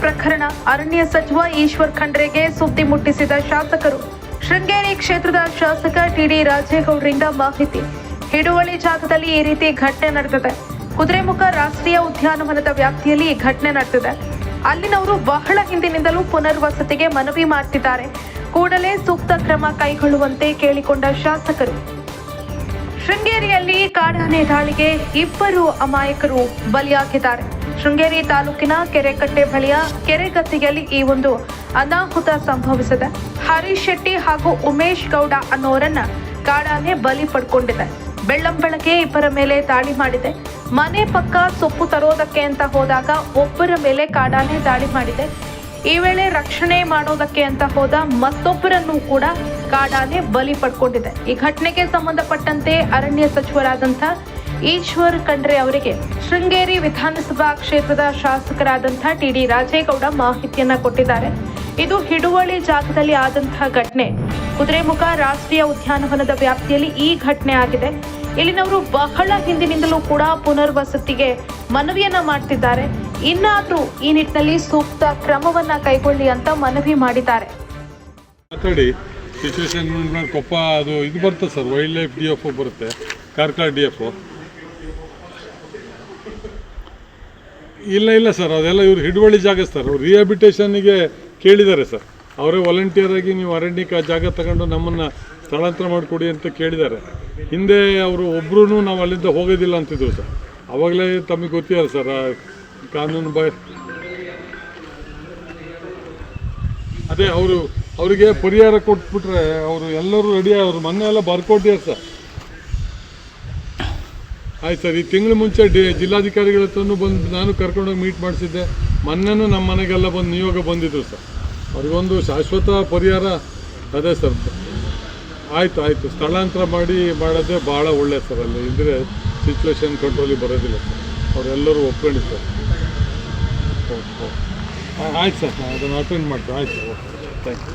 ಪ್ರಕರಣ ಅರಣ್ಯ ಸಚಿವ ಈಶ್ವರ್ ಖಂಡ್ರೆಗೆ ಸುದ್ದಿ ಮುಟ್ಟಿಸಿದ ಶಾಸಕರು. ಶೃಂಗೇರಿ ಕ್ಷೇತ್ರದ ಶಾಸಕ ಟಿಡಿ ರಾಜೇಗೌಡರಿಂದ ಮಾಹಿತಿ. ಹಿಡುವಳಿ ಜಾಗದಲ್ಲಿ ಈ ರೀತಿ ಘಟನೆ ನಡೆದಿದೆ. ಕುದುರೆಮುಖ ರಾಷ್ಟ್ರೀಯ ಉದ್ಯಾನವನದ ವ್ಯಾಪ್ತಿಯಲ್ಲಿ ಈ ಘಟನೆ ನಡೆದಿದೆ. ಅಲ್ಲಿನವರು ಬಹಳ ಹಿಂದಿನಿಂದಲೂ ಪುನರ್ವಸತಿಗೆ ಮನವಿ ಮಾಡ್ತಿದ್ದಾರೆ. ಕೂಡಲೇ ಸೂಕ್ತ ಕ್ರಮ ಕೈಗೊಳ್ಳುವಂತೆ ಕೇಳಿಕೊಂಡ ಶಾಸಕರು. ಶೃಂಗೇರಿಯಲ್ಲಿ ಕಾಡಾನೆ ದಾಳಿಗೆ ಇಬ್ಬರು ಅಮಾಯಕರು ಬಲಿಯಾಗಿದ್ದಾರೆ. ಶೃಂಗೇರಿ ತಾಲೂಕಿನ ಕೆರೆಕಟ್ಟೆ ಬಳಿಯ ಕೆರೆಗತ್ತಿಯಲ್ಲಿ ಈ ಒಂದು ಅನಾಹುತ ಸಂಭವಿಸಿದೆ. ಹರೀಶ್ ಶೆಟ್ಟಿ ಹಾಗೂ ಉಮೇಶ್ ಗೌಡ ಅನ್ನೋರನ್ನ ಕಾಡಾನೆ ಬಲಿ ಪಡ್ಕೊಂಡಿದೆ. ಬೆಳ್ಳಂಬೆಳಗ್ಗೆ ಇಬ್ಬರ ಮೇಲೆ ದಾಳಿ ಮಾಡಿದೆ. ಮನೆ ಪಕ್ಕ ಸೊಪ್ಪು ತರೋದಕ್ಕೆ ಅಂತ ಹೋದಾಗ ಒಬ್ಬರ ಮೇಲೆ ಕಾಡಾನೆ ದಾಳಿ ಮಾಡಿದೆ. ಈ ವೇಳೆ ರಕ್ಷಣೆ ಮಾಡೋದಕ್ಕೆ ಅಂತ ಹೋದ ಮತ್ತೊಬ್ಬರನ್ನು ಕೂಡ ಕಾಡಾನೆ ಬಲಿ ಪಡ್ಕೊಂಡಿದೆ. ಈ ಘಟನೆಗೆ ಸಂಬಂಧಪಟ್ಟಂತೆ ಅರಣ್ಯ ಸಚಿವರಾದಂಥ ಈಶ್ವರ್ ಖಂಡ್ರೆ ಅವರಿಗೆ ಶೃಂಗೇರಿ ವಿಧಾನಸಭಾ ಕ್ಷೇತ್ರದ ಶಾಸಕರಾದಂಥ ಟಿ ಡಿ ರಾಜೇಗೌಡ ಮಾಹಿತಿಯನ್ನ ಕೊಟ್ಟಿದ್ದಾರೆ. ಇದು ಹಿಡುವಳಿ ಜಾಗದಲ್ಲಿ ಆದಂತಹ ಘಟನೆ. ಕುದುರೆಮುಖ ರಾಷ್ಟ್ರೀಯ ಉದ್ಯಾನವನದ ವ್ಯಾಪ್ತಿಯಲ್ಲಿ ಈ ಘಟನೆ ಆಗಿದೆ. ಇಲ್ಲಿನವರು ಬಹಳ ಹಿಂದಿನಿಂದಲೂ ಕೂಡ ಪುನರ್ವಸತಿಗೆ ಮನವಿಯನ್ನ ಮಾಡ್ತಿದ್ದಾರೆ. ಇನ್ನಾದರೂ ಈ ನಿಟ್ಟಿನಲ್ಲಿ ಸೂಕ್ತ ಕ್ರಮವನ್ನ ಕೈಗೊಳ್ಳಿ ಅಂತ ಮನವಿ ಮಾಡಿದ್ದಾರೆ. ಕೊಪ್ಪ ಅದು ಇದು ಬರುತ್ತೆ sir. Wildlife D F ಬರುತ್ತೆ. ಕಾರ್ಕಳ ಡಿ ಎಫ್ ಇಲ್ಲ ಇಲ್ಲ ಸರ್, ಅದೆಲ್ಲ ಇವ್ರು ಹಿಡುವಳಿ ಜಾಗ ಸರ್, ಅವ್ರು ರಿಹಾಬಿಟೇಷನ್ಗೆ ಕೇಳಿದ್ದಾರೆ ಸರ್. ಅವರೇ ವಾಲಂಟಿಯರ್ ಆಗಿ ನೀವು ಅರಣ್ಯಕ್ಕೆ ಜಾಗ ತಗೊಂಡು ನಮ್ಮನ್ನು ಸ್ಥಳಾಂತರ ಮಾಡಿಕೊಡಿ ಅಂತ ಕೇಳಿದ್ದಾರೆ. ಹಿಂದೆ ಅವರು ಒಬ್ಬರೂ ನಾವು ಅಲ್ಲಿಂದ ಹೋಗೋದಿಲ್ಲ ಅಂತಿದ್ರು ಸರ್. ಅವಾಗಲೇ ತಮಗೆ ಗೊತ್ತಿಲ್ಲ ಸರ್ ಕಾನೂನು ಬಾಯ್ ಅದೇ, ಅವರು, ಅವರಿಗೆ ಪರಿಹಾರ ಕೊಟ್ಬಿಟ್ರೆ ಅವರು ಎಲ್ಲರೂ ರೆಡಿ ಅವರು ಮೊನ್ನೆ ಎಲ್ಲ ಬರ್ಕೊಟ್ಟಿದ್ದಾರೆ ಸರ್. ಆಯ್ತು ಸರ್, ಈ ತಿಂಗಳು ಮುಂಚೆ ಡಿ ಜಿಲ್ಲಾಧಿಕಾರಿಗಳ ಹತ್ರನೂ ಬಂದು ನಾನು ಕರ್ಕೊಂಡೋಗಿ ಮೀಟ್ ಮಾಡಿಸಿದ್ದೆ. ಮೊನ್ನೆನೂ ನಮ್ಮ ಮನೆಗೆಲ್ಲ ಬಂದು ನಿಯೋಗ ಬಂದಿದ್ರು ಸರ್. ಅವ್ರಿಗೊಂದು ಶಾಶ್ವತ ಪರಿಹಾರ ಅದೇ ಸರ್. ಆಯಿತು ಆಯಿತು. ಸ್ಥಳಾಂತರ ಮಾಡಿ ಮಾಡೋದೇ ಭಾಳ ಒಳ್ಳೆ ಸರ್ ಅಲ್ಲಿ. ಇದ್ದರೆ ಸಿಚುವೇಶನ್ ಕಂಟ್ರೋಲಿಗೆ ಬರೋದಿಲ್ಲ ಸರ್. ಅವರೆಲ್ಲರೂ ಒಪ್ಕೊಂಡಿರ್ತಾರೆ ಓಕೆ ಓಕೆ. ಆಯ್ತು ಸರ್ ನಾನು ಅದನ್ನು ಅಟೆಂಡ್ ಮಾಡ್ತೀನಿ ಆಯ್ತು, okay. Thank you